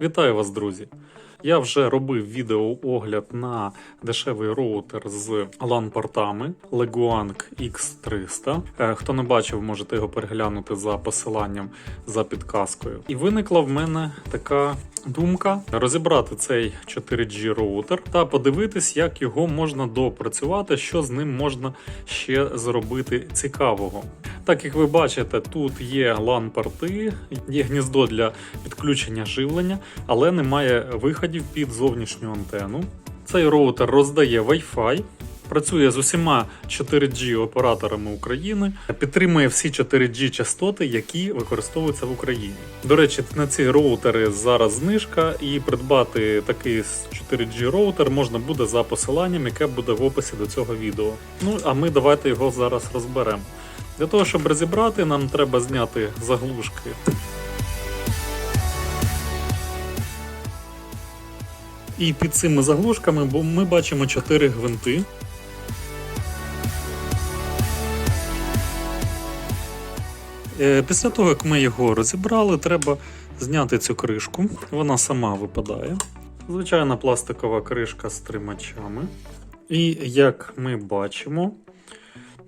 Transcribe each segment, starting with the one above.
Вітаю вас, друзі! Я вже робив відеоогляд на дешевий роутер з LAN-портами Leguang X300. Е, Хто не бачив, можете його переглянути за посиланням за підказкою. І виникла в мене така думка розібрати цей 4G роутер та подивитись, як його можна допрацювати, що з ним можна ще зробити цікавого. Так як ви бачите, тут є LAN-порти, є гніздо для підключення живлення, але немає виходів під зовнішню антенну. Цей роутер роздає Wi-Fi. Працює з усіма 4G операторами України, підтримує всі 4G частоти, які використовуються в Україні. До речі, на ці роутери зараз знижка, і придбати такий 4G роутер можна буде за посиланням, яке буде в описі до цього відео. Ну а ми давайте його зараз розберемо. Для того, щоб розібрати, нам треба зняти заглушки. І під цими заглушками ми бачимо 4 гвинти. Після того, як ми його розібрали, треба зняти цю кришку. Вона сама випадає. Звичайна пластикова кришка з тримачами. І як ми бачимо,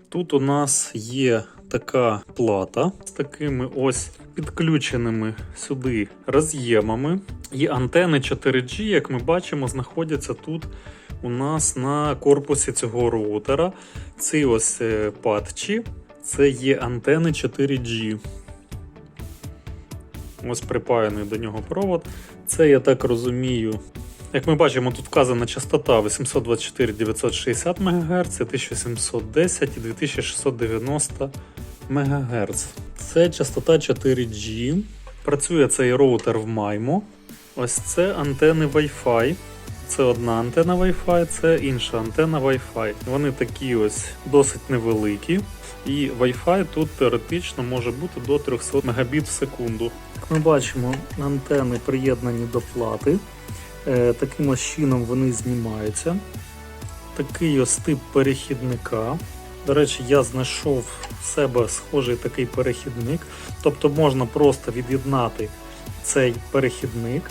тут у нас є така плата з такими ось підключеними сюди роз'ємами. І антени 4G, як ми бачимо, знаходяться тут у нас на корпусі цього роутера. Ці ось е, патчі це є антени 4G. Ось припаяний до нього провод. Це, я так розумію, як ми бачимо, тут вказана частота 824 960 МГц, 1710 і 2690 МГц. Це частота 4G. Працює цей роутер в MIMO. Ось це антени Wi-Fi. Це одна антена Wi-Fi, це інша антена Wi-Fi. Вони такі ось досить невеликі. І Wi-Fi тут теоретично може бути до 300 Мбіт в секунду. Як ми бачимо, антени приєднані до плати. Е, Таким ось чином вони знімаються. Такий ось тип перехідника. До речі, я знайшов в себе схожий такий перехідник. Тобто можна просто від'єднати цей перехідник,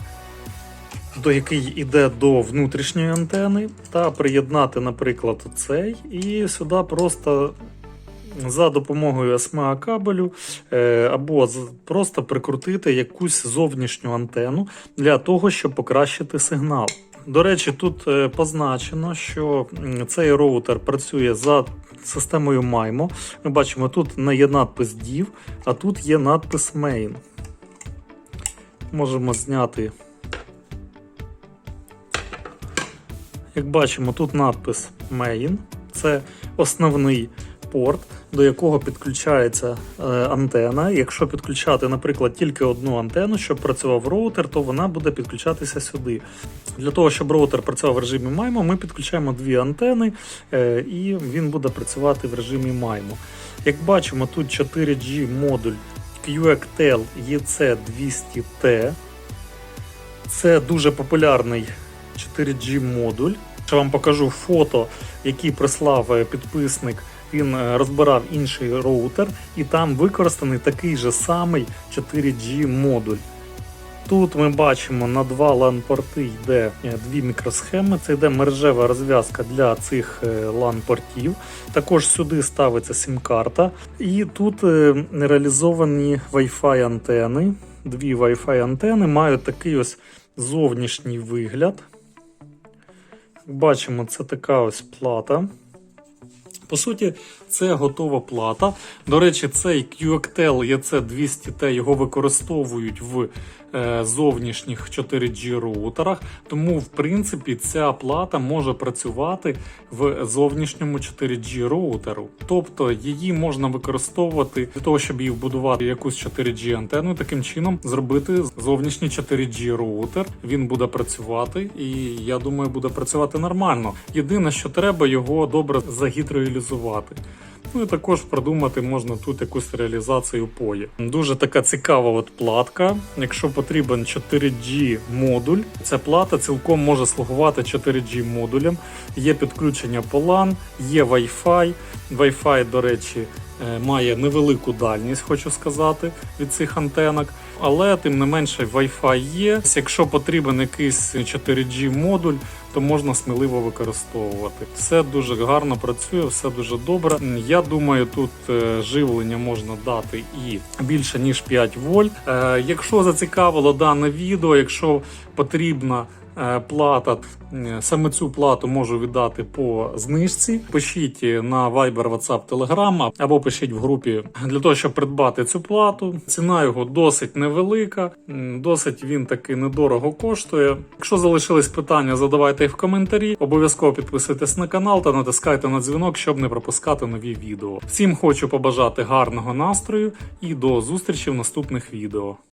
до який йде до внутрішньої антени, та приєднати, наприклад, цей, і сюди просто за допомогою SMA кабелю е, або просто прикрутити якусь зовнішню антенну для того, щоб покращити сигнал. До речі, тут е, позначено, що цей роутер працює за системою MIMO. Ми бачимо, тут не є надпис DIV, а тут є надпис Main. Можемо зняти. Як бачимо, тут надпис Main. Це основний порт, до якого підключається е, антена. Якщо підключати, наприклад, тільки одну антенну, щоб працював роутер, то вона буде підключатися сюди. Для того, щоб роутер працював в режимі MIMO, ми підключаємо дві антени, е, і він буде працювати в режимі MIMO. Як бачимо, тут 4G модуль QXTEL EC200T. Це дуже популярний 4G модуль. Я вам покажу фото, які прислав е, підписник. Він е, розбирав інший роутер, і там використаний такий же самий 4G модуль. Тут ми бачимо на два LAN-порти йде е, дві мікросхеми. Це йде мережева розв'язка для цих LAN-портів. Також сюди ставиться сім-карта. І тут реалізовані Wi-Fi антени. Дві Wi-Fi антени мають такий ось зовнішній вигляд. Бачимо, це така ось плата. По суті, це готова плата. До речі, цей QActel EC200T його використовують в зовнішніх 4G роутерах. Тому, в принципі, ця плата може працювати в зовнішньому 4G роутеру. Тобто її можна використовувати для того, щоб її вбудувати якусь 4G антенну. Таким чином зробити зовнішній 4G роутер. Він буде працювати, і я думаю, буде працювати нормально. Єдине, що треба його добре загідроілізувати. Ну і також продумати можна тут якусь реалізацію пої. Дуже така цікава от платка. Якщо потрібен 4G модуль, ця плата цілком може слугувати 4G модулем. Є підключення по LAN, є Wi-Fi. Wi-Fi, до речі, має невелику дальність, хочу сказати, від цих антенок. Але тим не менше Wi-Fi є. Якщо потрібен якийсь 4G модуль, то можна сміливо використовувати. Все дуже гарно працює, все дуже добре. Я думаю, тут е, живлення можна дати і більше ніж 5 вольт. Е, Якщо зацікавило дане відео, якщо потрібна е, плата, е, саме цю плату можу віддати по знижці. Пишіть на Viber, WhatsApp, Telegram або пишіть в групі для того, щоб придбати цю плату. Ціна його досить невелика, досить він таки недорого коштує. Якщо залишились питання, задавайте їх в коментарі. Обов'язково підписуйтесь на канал та натискайте на дзвінок, щоб не пропускати нові відео. Всім хочу побажати гарного настрою і до зустрічі в наступних відео.